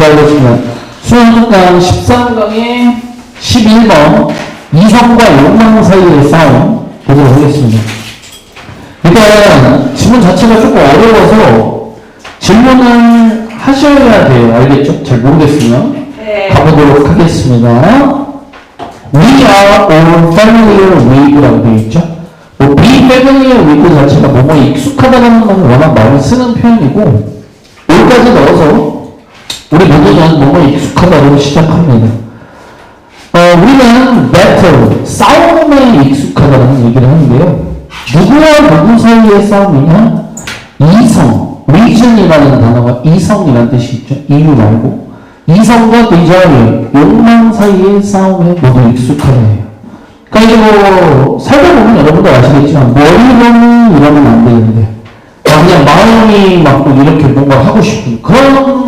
시작하겠습니다. 수행강 13강의 11번 이성과 욕망 사이의 싸움 보도록 하겠습니다. 일단 질문 자체가 조금 어려워서 질문을 하셔야 돼요. 알겠죠? 잘 모르겠으면 네. 가보도록 하겠습니다. We are all familiar with라고 되어 있죠. 뭐, be familiar with 자체가 뭐뭐에 익숙하다는 건 워낙 많이 쓰는 표현이고 여기까지 넣어서 우리 모두는 뭐뭐에 익숙하다고 시작합니다. 어, 우리는 battle, 싸움에 익숙하다는 얘기를 하는데요. 누구와 누구 사이의 싸움이냐? 이성, region이라는 단어가 이성이라는 뜻이 있죠. 이유 말고. 이성과 desire, 욕망 사이의 싸움에 모두 익숙하네요. 그러니까 이제 뭐, 살다 보면 여러분도 아시겠지만, 머리로는 이러면 안 되는데, 아, 그냥 마음이 막 이렇게 뭔가 하고 싶은 그런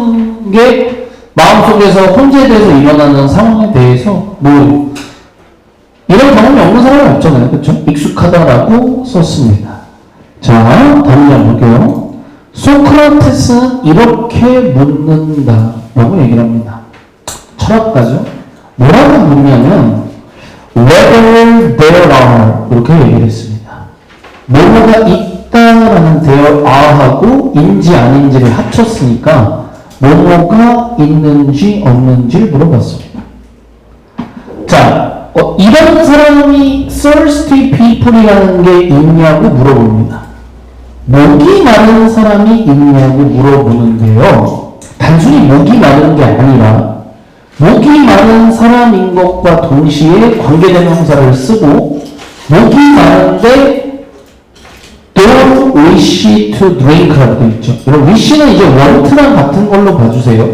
게 마음속에서 혼재돼서 일어나는 상황에 대해서 뭐, 이런 경험이 없는 사람은 없잖아요. 그렇죠? 익숙하다라고 썼습니다. 자, 다음 장 볼게요. 소크라테스는 이렇게 묻는다. 라고 얘기를 합니다. 철학가죠. 뭐라고 묻냐면, whether there are. 이렇게 얘기를 했습니다. 뭐뭐가 있다라는 there are하고 인지 아닌지를 합쳤으니까, 뭐뭐가 있는지 없는지를 물어봤습니다. 자, 어, 이런 사람이 thirsty people이라는 게 있냐고 물어봅니다. 목이 마른 사람이 있냐고 물어보는데요. 단순히 목이 마른 게 아니라 목이 마른 사람인 것과 동시에 관계대명사를 쓰고 목이 마른데 don't wish to drink라고 되어 있죠. 이런 wish는 이제 want랑 같은 걸로 봐주세요.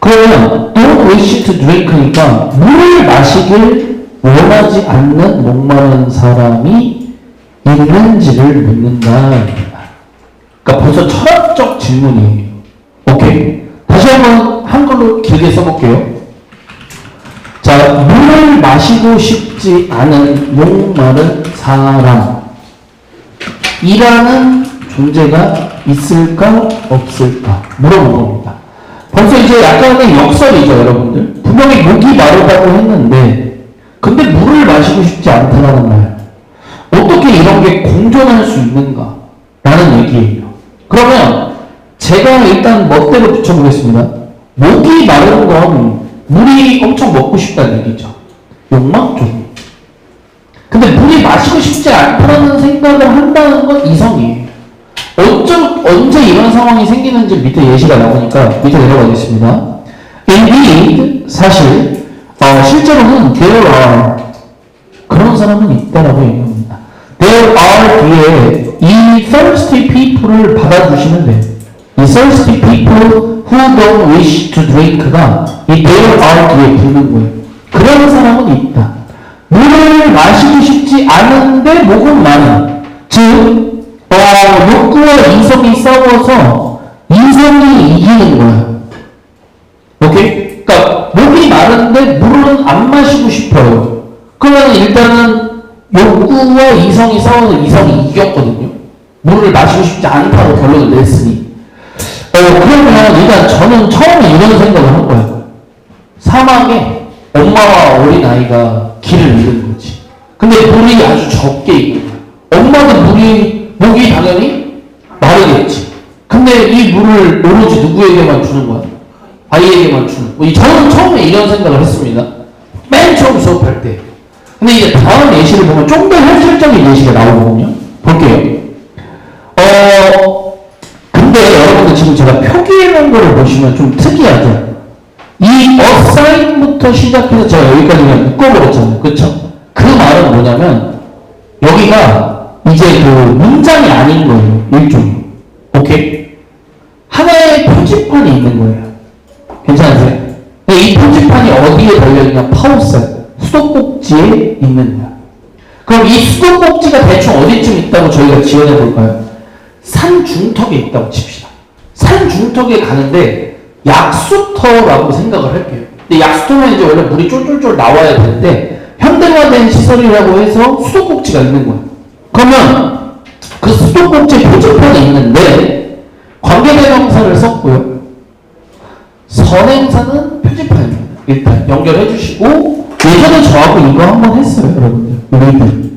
그러면 don't wish to drink니까 물을 마시길 원하지 않는 목마른 사람이 있는지를 묻는다. 그러니까 벌써 철학적 질문이에요. 오케이. 다시 한번 한글로 길게 써볼게요. 자, 물을 마시고 싶지 않은 목마른 사람. 이라는 존재가 있을까 없을까 물어본 겁니다. 벌써 이제 약간의 역설이죠, 여러분들. 분명히 목이 마르다고 했는데, 근데 물을 마시고 싶지 않다라는 말. 어떻게 이런 게 공존할 수 있는가? 라는 얘기예요. 그러면 제가 일단 멋대로 붙여보겠습니다. 목이 마른 건 물이 엄청 먹고 싶다는 얘기죠. 욕망 쪽. 근데 물이 마시고 싶지 않다는 생각을 한다는 건 이성이에요. 어쩌, 언제 이런 상황이 생기는지 밑에 예시가 나오니까 밑에 내려가겠습니다. Indeed, 사실, 어, 실제로는 there are 그런 사람은 있다라고 얘기합니다. There are 뒤에 이 thirsty people을 받아주시면 돼요. 이 thirsty people who don't wish to drink가 이 there are 뒤에 붙는 거예요. 그런 사람은 있다. 마시고 싶지 않은데 목은 많은. 즉, 어, 욕구와 이성이 싸워서 이성이 이기는 거예요. 오케이? 그러니까 목이 마른데 물은 안 마시고 싶어요. 그러면 일단은 욕구와 이성이 싸워서 이성이 이겼거든요. 물을 마시고 싶지 않다고 결론을 냈으니. 어, 그러면 일단 저는 처음에 이런 생각을 한 거예요. 사막에 엄마와 어린 아이가 길을 잃은 거지. 근데 물이 아주 적게 거야. 엄마는 물이, 목이 당연히 마르겠지. 근데 이 물을 오로지 누구에게만 주는 거야? 아이에게만 주는. 뭐, 이- 저는 처음에 이런 생각을 했습니다. 맨 처음 수업할 때. 근데 이제 다음 예시를 보면 좀 더 현실적인 예시가 나오거든요. 볼게요. 어, 근데 여러분들 지금 제가 표기해 놓은 거를 보시면 좀 특이하죠? 이 assign부터 시작해서 제가 여기까지 그냥 묶어버렸잖아요. 그쵸? 그 말은 뭐냐면, 여기가 이제 그 문장이 아닌 거예요. 일종의. 오케이? 하나의 표지판이 있는 거예요. 괜찮으세요? 근데 이 표지판이 어디에 달려있냐? 파우스, 수도꼭지에 있는 거야. 그럼 이 수도꼭지가 대충 어디쯤 있다고 저희가 지원해 볼까요? 산 중턱에 있다고 칩시다. 산 중턱에 가는데 약수터라고 생각을 할게요. 근데 약수터는 이제 원래 물이 쫄쫄쫄 나와야 되는데 현대화된 시설이라고 해서 수도꼭지가 있는 거예요. 그러면 그 수도꼭지 표지판이 있는데 관계대명사를 썼고요. 서 전행사는 표지판입니다. 일단 연결해 주시고 예전에 저하고 이거 한번 했어요, 여러분들. 리드.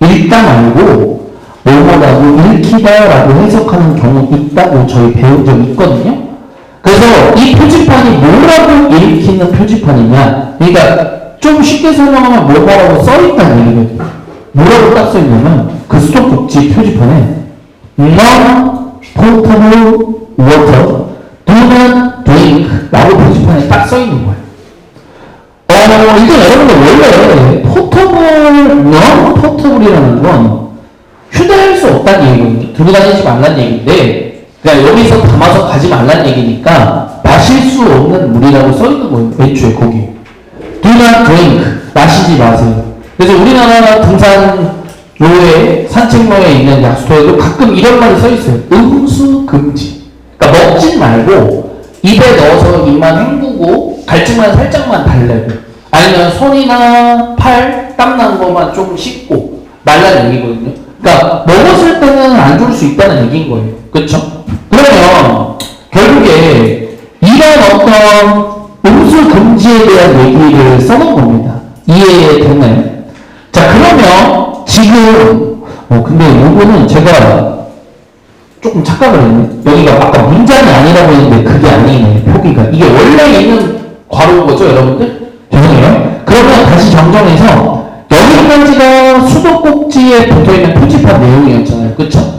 읽다 말고 뭐뭐라고 읽히다라고 해석하는 경우 있다고 저희 배운 적 있거든요. 그래서 이 표지판이 뭐라고 읽히는 표지판이냐? 그러니까 좀 쉽게 설명하면 뭐뭐라고 써있다는 얘기거든요. 뭐라고 딱 써있냐면 그 수도꼭지 표지판에 non-potable water, do not drink 라고 표지판에 딱 써있는 거예요. 어, 일단 여러분들 원래 포터블, non 포터블이라는 건 휴대할 수 없다는 얘기거든요. 들고 다니지 말라는 얘기인데, 그러니까 여기서 담아서 가지 말라는 얘기니까 마실 수 없는 물이라고 써있는 거예요. 애초에 거기. Not drink. 마시지 마세요. 그래서 우리나라 등산 로에, 산책로에 있는 약수터에도 가끔 이런 말이 써 있어요. 음수 금지. 그러니까 먹진 말고 입에 넣어서 입만 헹구고 갈증만 살짝만 달래고 아니면 손이나 팔 땀난 것만 좀 씻고 말라는 얘기거든요. 그러니까 먹었을 때는 안 줄 수 있다는 얘기인 거예요. 그렇죠? 그러면 결국에 이런 어떤 음수 금지에 대한 얘기를 써놓은 겁니다. 이해됐나요? 자 그러면 지금 어 근데 이거는 제가 조금 착각을 했네. 여기가 아까 문장이 아니라고 했는데 그게 아니네. 표기가. 이게 원래 있는 괄호인 거죠, 여러분들? 죄송해요. 그러면 다시 정정해서 여기까지가 수도꼭지에 붙어있는 표지판 내용이었잖아요. 그쵸?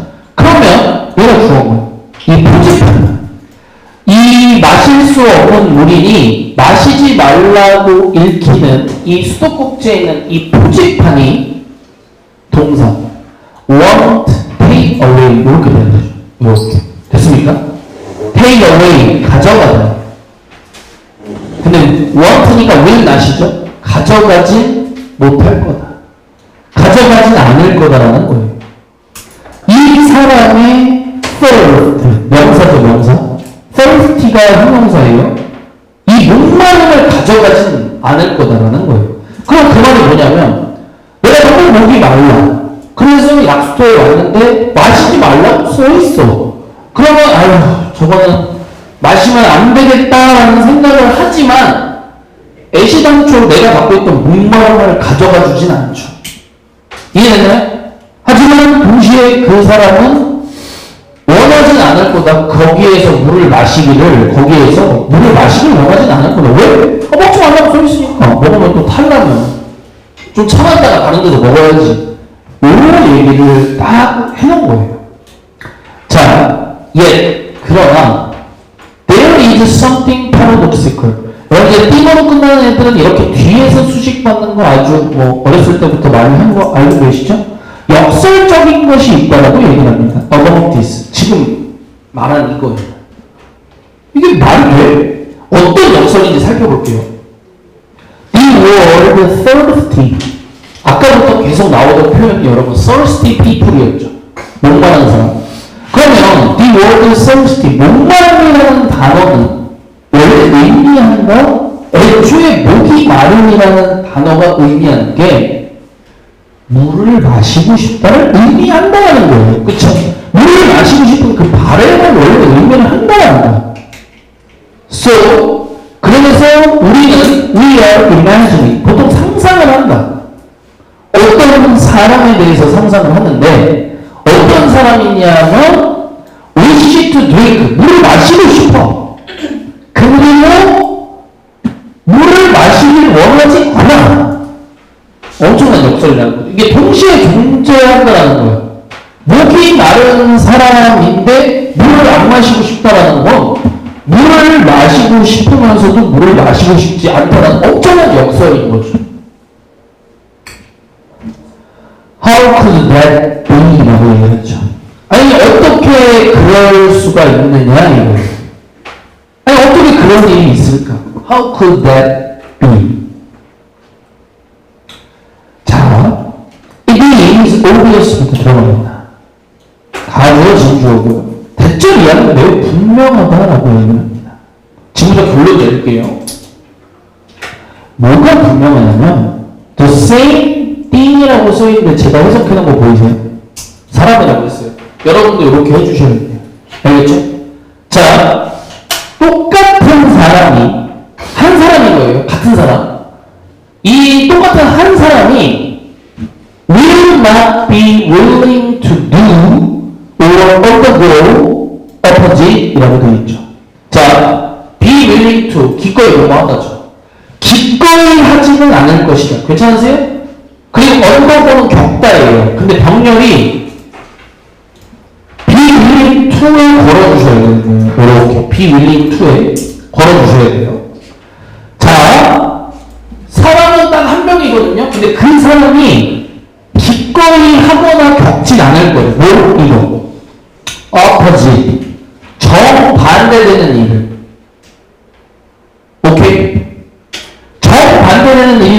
없는 물이니 마시지 말라고 읽히는 이 수도꼭지에 있는 이 표지판이 동사 want take away 이렇게 되는 거죠. 이렇게 됐습니까? take away 가져가다. 근데 want니까 will 나시죠? 가져가진 못할 거다. 가져가진 않을 거다라는 거예요. 이 사람의 thirst 명사죠 명사. Thirsty가 형용사예요. 이 목마름을 가져가진 않을 거다라는 거예요. 그럼 그 말이 뭐냐면 내가 정말 목이 말라. 그래서 약수터에 왔는데 마시지 말라고 써 있어. 그러면 아유 저거는 마시면 안 되겠다라는 생각을 하지만 애시당초 내가 갖고 있던 목마름을 가져가 주진 않죠. 이해되나요? 하지만 동시에 그 사람은 원하진 않을 거다. 거기에서 물을 마시기를, 거기에서 물을 마시기를 원하진 않을 거다. 왜? 어, 먹지 말라고 써 있으니까. 먹으면 또 탈라면. 좀 참았다가 다른 데서 먹어야지. 이런 얘기를 딱 해놓은 거예요. 자, 예, 그러나, there is something paradoxical. 이제 띠으로 끝나는 애들은 이렇게 뒤에서 수식 받는 거 아주 뭐 어렸을 때부터 많이 한 거 알고 계시죠? 역설적인 것이 있다라고 얘기를 합니다. about this. 지금 말한 이거예요. 이게 말이 돼? 어떤 역설인지 살펴볼게요. The word thirsty. 아까부터 계속 나오던 표현이 여러분 thirsty people이었죠. 목마른 사람. 그러면 the word thirsty, 목마름이라는 단어는 원래 의미하는 거, 애초에 목이 마름이라는 단어가 의미하는 게 물을 마시고 싶다를 의미한다는 거예요. 그쵸? 물을 마시고 싶은 그 바램을 원래 의미를 한다는 거야. So, 그러면서 우리는 we are imagining, 보통 상상을 한다. 어떤 사람에 대해서 상상을 하는데 어떤 사람이냐면 wish to drink, 물을 마시고 싶어. 그리고 물을 마시길 원하지 않아. 엄청난 역설이라는. 이게 동시에 존재한다라는 거예요. 목이 마른 사람인데 물을 안 마시고 싶다라는 건 물을 마시고 싶으면서도 물을 마시고 싶지 않다는 엄청난 역설인 거죠. How could that be? 라고 얘기했죠. 아니, 어떻게 그럴 수가 있느냐, 이거예요. 아니, 어떻게 그런 일이 있을까? How could that obvious부터 들어갑니다. 가주어 진주어고요. 대절 이하는 매우 분명하다라고 얘기합니다. 지금부터 결론 내릴게요. 뭐가 분명하냐면 the same thing이라고 써있는데 제가 해석해놓은 거 보이세요? 사람이라고 했어요. 여러분도 이렇게 해주셔야 돼요. 알겠죠? willing to do or on the go opposite이라고 되어 있죠. 자, be willing to 기꺼이 넘어간다죠. 기꺼이 하지는 않을 것이다. 괜찮으세요? 그리고 on the go는 격다예요. 근데 병렬이 be willing to에 걸어주셔야 돼요. 이렇게 be willing to에 걸어주셔야 돼요.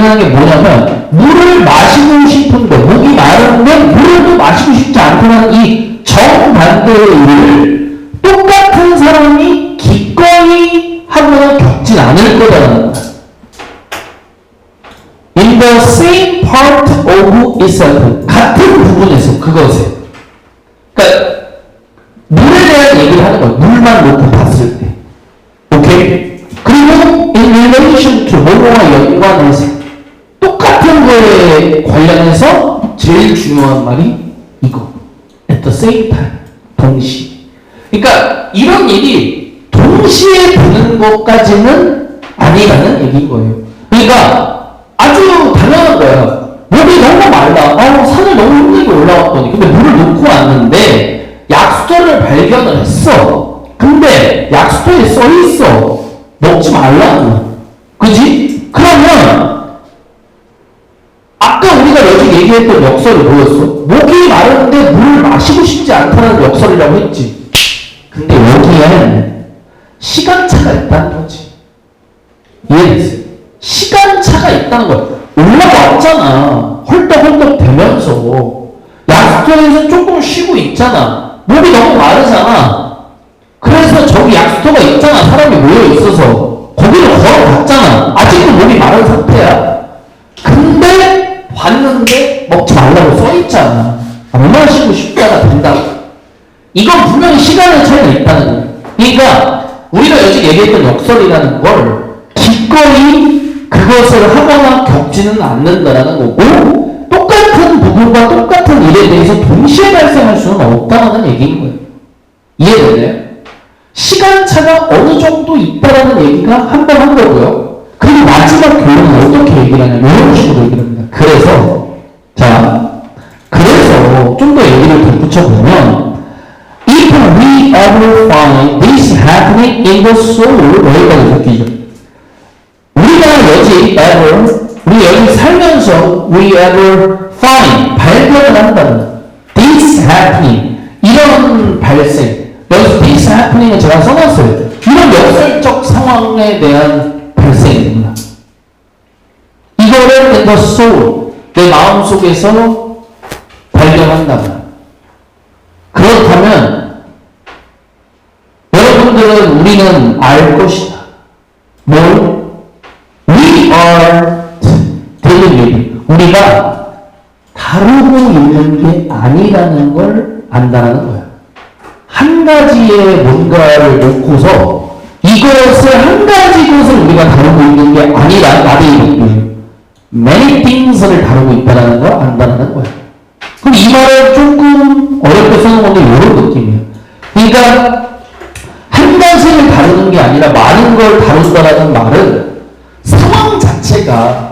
일이라는 게 뭐냐면, 물을 마시고 싶은데, 목이 마른데, 물을 또 마시고 싶지 않다는 이 정반대의 일을 똑같은 사람이 기꺼이 하거나 겪진 않을 거다라는 거야. In the same part of itself. 같은 부분에서 그것에. 그러니까 물에 대한 얘기를 하는 거야. 물만 놓고 봤을 때. 오케이? 그리고 in relation to 뭐뭐와 연관해서 관련해서 제일 중요한 말이 이거. at the same time. 동시. 그러니까 이런 일이 동시에 되는 것까지는 아니라는 얘기인 거예요. 그러니까 아주 당연한 거야. 목이 너무 말라. 아, 산을 너무 힘들게 올라왔더니. 근데 물을 놓고 왔는데 약수터를 발견을 했어. 근데 약수터에 써 있어. 먹지 말라고. 그지? 그러면 아까 우리가 여기 얘기했던 역설이 뭐였어? 목이 마른데 물을 마시고 싶지 않다는 역설이라고 했지. 근데 여기에는 시간차가 있다는 거지. 이해됐어요? 시간차가 있다는 거야. 올라왔잖아. 헐떡헐떡 되면서. 약수터에서 조금 쉬고 있잖아. 목이 너무 마르잖아. 그래서 저기 약수터가 있잖아. 사람이 모여 있어서. 거기를 걸어갔잖아. 아직도 목이 마른 상태야. 봤는데 먹지 말라고 써 있잖아. 안 마시고 싶다가 된다고. 이건 분명히 시간의 차이가 있다는 거예요. 그러니까 우리가 여기 얘기했던 역설이라는 걸 기꺼이 그것을 하거나 겪지는 않는다라는 거고 똑같은 부분과 똑같은 일에 대해서 동시에 발생할 수는 없다는 얘기인 거예요. 이해되나요? 시간차가 어느 정도 있다라는 얘기가 한 번 한 거고요. 그리고 마지막 교훈은 어떻게 얘기를 하냐면 이런 식으로 얘기를. 그래서 자 그래서 좀 더 얘기를 덧붙여보면 If we ever find this happening in the soul 여기까지 듣기죠. 우리가 여기 ever 우리 여기 살면서 we ever find 발견을 한다는 this happening 이런 발생 여기서 this happening은 제가 써놨어요. 이런 역설적 상황에 대한 in the soul 내 마음 속에서 발견한다면 그렇다면 여러분들은 우리는 알 것이다. 뭘? We are you. 우리가 다루고 있는 게 아니라는 걸 안다는 거야. 한 가지의 뭔가를 놓고서 이것을 한 가지 것을 우리가 다루고 있는 게 아니라 나를 many things를 다루고 있다는 걸 안다는 거야. 그럼 이 말을 조금 어렵게 쓰는 건데 이런 느낌이에요. 그러니까 한 가지를 다루는 게 아니라 많은 걸 다룬다라는 말은 상황 자체가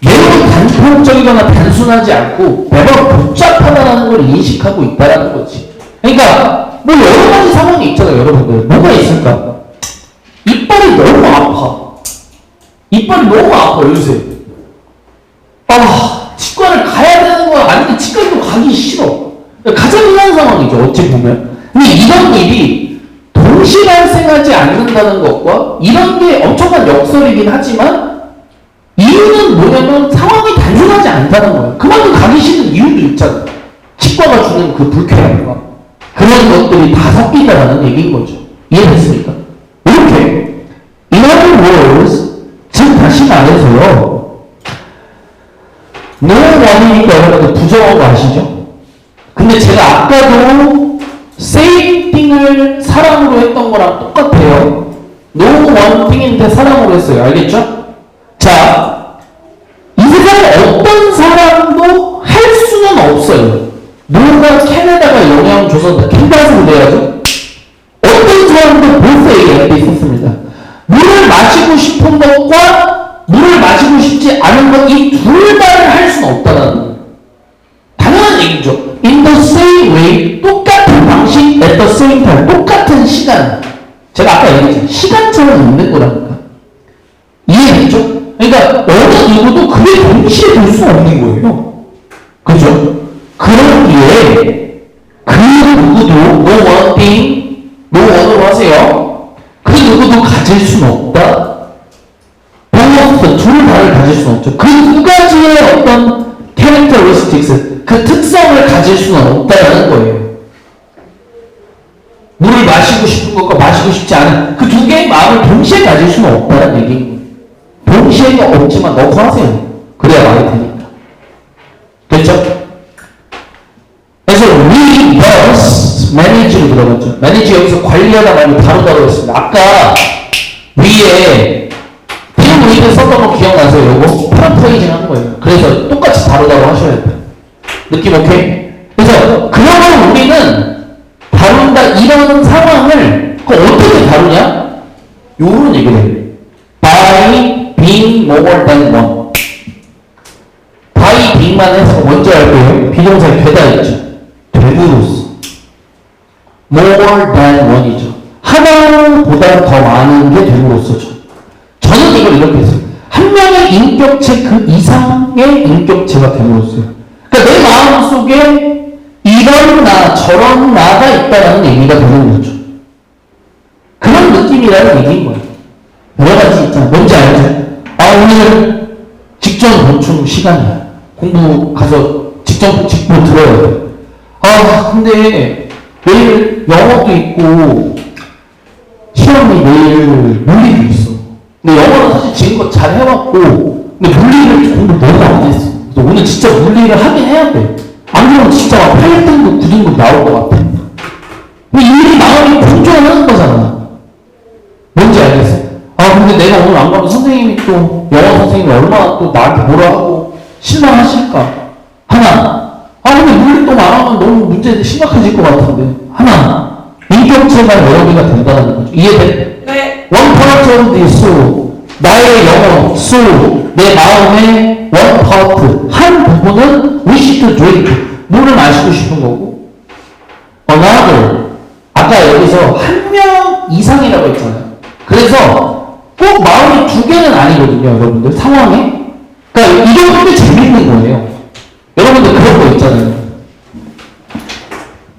매우 단편적이거나 단순하지 않고 매번 복잡하다는 걸 인식하고 있다라는 거지. 그러니까 뭐 여러 가지 상황이 있잖아요, 여러분들. 뭐가 있을까? 이빨이 너무 아파. 이빨이 너무 아파 요새. 아, 치과를 가야 되는 거야. 아닌데 치과도 가기 싫어. 가장 흔한 상황이죠, 어찌 보면. 근데 이런 일이 동시에 발생하지 않는다는 것과 이런 게 엄청난 역설이긴 하지만 이유는 뭐냐면 상황이 단순하지 않다는 거예요. 그만큼 가기 싫은 이유도 있잖아요. 치과가 주는 그 불쾌함과 그런 것들이 다 섞인다는 얘기인 거죠. 이해됐습니까? One이니까 여러분들 부정한 거 아시죠? 근데 제가 아까도 thing을 사랑으로 했던 거랑 똑같아요. one thing인데 사랑으로 했어요. 알겠죠? 자, 이 세상에 어떤 사람도 할 수는 없어요. 누가 캐나다가 영향 줘서 캔다스로 돼야죠? 어떤 이렇게 있었습니다. 물을 마시고 싶은 것과 물을 마시고 싶지 않은 것 이둘 다를 할 수는 없다는. 당연한 얘기죠. In the same way, 똑같은 방식, at the same time, 똑같은 시간. 제가 아까 얘기했죠. 시간차는 있는 거라니까. 이해됐죠? 그러니까 어느 누구도 그게 동시에 될 수 없는 거예요. 그죠? 그러기에 그 누구도 no one thing, no one으로 하세요. 그 누구도 가질 수는 없다. 둘 다를 가질 수는 없죠. 그 두 가지의 어떤 characteristics, 그 특성을 가질 수는 없다는 거예요. 물을 마시고 싶은 것과 마시고 싶지 않은 그 두 개의 마음을 동시에 가질 수는 없다는 거예요. 동시에는 없지만 넣고 하세요. 그래야 말이 되니까. 됐죠? 그래서 we must manage로 들어갔죠. manage 여기서 관리하다 말고 다루다고 했습니다. 아까 위에 비용 위드 썼던 거 기억나세요? 요거 파라프레이징 하는 거예요. 그래서 똑같이 다루다고 하셔야 돼요. 느낌 오케이? 그래서 그러면 우리는 다룬다 이런 상황을 그 어떻게 다루냐? 요런 얘기를 해요. by being more than one. by being만 해서 먼저 할 거예요. 비동사에 되다 있죠. 됨으로써. more than one이죠. 하나보다 더 많은 게 됨으로써죠. 저는 이걸 이렇게 했어요. 인격체 그 이상의 인격체가 됨으로써요. 그러니까 내 마음 속에 이런 나, 저런 나가 있다라는 얘기가 되는 거죠. 그런 느낌이라는 얘기인 거예요. 여러 가지 있잖아. 뭔지 알죠? 아, 오늘 직전 보충 시간이야. 공부 가서 직전, 직보 들어야 돼. 아, 근데 내일 영어도 있고, 시험이 내일 물리도 있어. 근데 영어는 사실 지금껏 잘 해왔고, 근데 물리를 공부 너무 안 했어. 그래서 오늘 진짜 물리를 하긴 해야 돼. 안 그러면 진짜 막 8등급, 9등급 나올 것 같아. 근데 이미 마음이 분조하는 거잖아. 뭔지 알겠어? 아, 근데 내가 오늘 안 가면 선생님이 또, 영어 선생님이 얼마나 또 나한테 뭐라 하고 실망하실까? 하나. 아, 근데 물리 또 말하면 너무 문제 심각해질 것 같은데. 하나. 인격체가 여러 개가 된다는 거죠. 이해돼? 네. One the soul. 나의 영혼, soul. 내 마음의 one part. 한 부분은 wish to drink. 물을 마시고 싶은 거고. Another. 아까 여기서 한 명 이상이라고 했잖아요. 그래서 꼭 마음이 두 개는 아니거든요, 여러분들. 상황에. 그러니까 이런 게 재밌는 거예요. 여러분들 그런 거 있잖아요.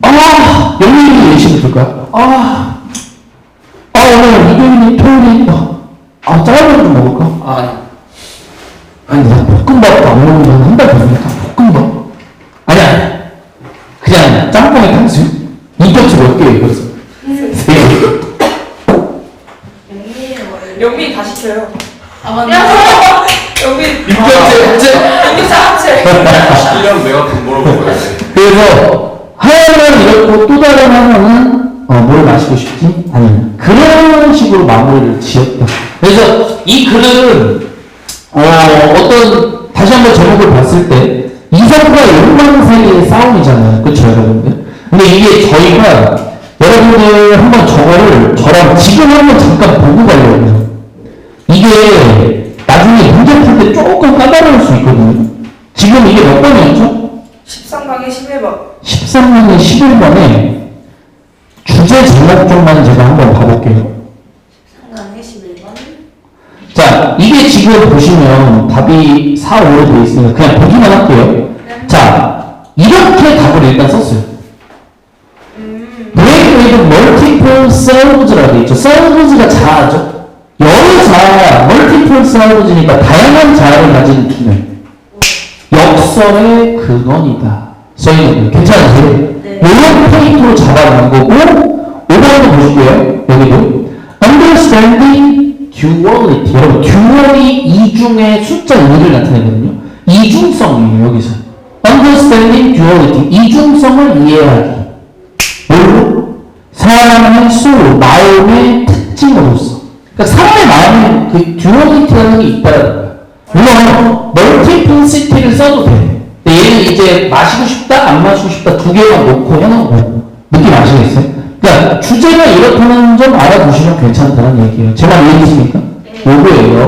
아, 영민이 들까요? 아, 아, 그냥 짬뽕에 탕수육? 인격체 몇 개예요, 그래서? 세 개. 영민 다 시켜요. 아 맞네. 영민 인격체 합체? 영민 합체. 1년 내가 돈 벌어먹어야 돼. 그래서 하나는 이렇고 또 다른 하나는 어, 뭘 마시고 싶지 않은 그런 식으로 마무리를 지었다. 그래서 이 글은 어, 어떤 다시 한번 제목을 봤을 때 이성과 욕망 사이의 싸움이잖아요. 그렇죠, 여러분들? 근데 이게 저희가 여러분들 한번 저거를 저랑 지금 한번 잠깐 보고 가려고요. 이게 나중에 문제 풀 때 조금 까다로울 수 있거든요. 지금 이게 몇 번이었죠? 13강에 11번. 13년의 11번에 주제 제목 좀만 제가 한번 봐볼게요. 12에 보시면 답이 4, 5로 되어 있으니까 그냥 보기만 할게요. 네. 자, 이렇게 답을 일단 썼어요. 브레이크웨이드 멀티플 사운드라고 되어 있죠. 사운드가 자아죠. 여러 자아, 멀티플 사운드니까 다양한 자아를 가진 기능. 역설의 근원이다. 써있는 괜찮으세요? 네. 이런 포인트로 잡아놓은 거고 5번도 보실게요. 여기도 Understanding duality 여러분 dual이 이중의 숫자 2를 나타내거든요. 이중성이에요 여기서 understanding duality 이중성을 이해하기 뭘로? 사람의 soul 마음의 특징으로서 그러니까 사람의 마음에 그 duality라는 게 있다는 거예요. 물론 멀티플시티를 써도 돼. 근데 얘는 이제 마시고 싶다, 안 마시고 싶다 두 개만 놓고 해놓은 거예요. 느낌 아시겠어요? 그러니까 주제가 이렇다는 점 알아두시면 괜찮다는 얘기예요. 제말 이해되십니까? 요거예요.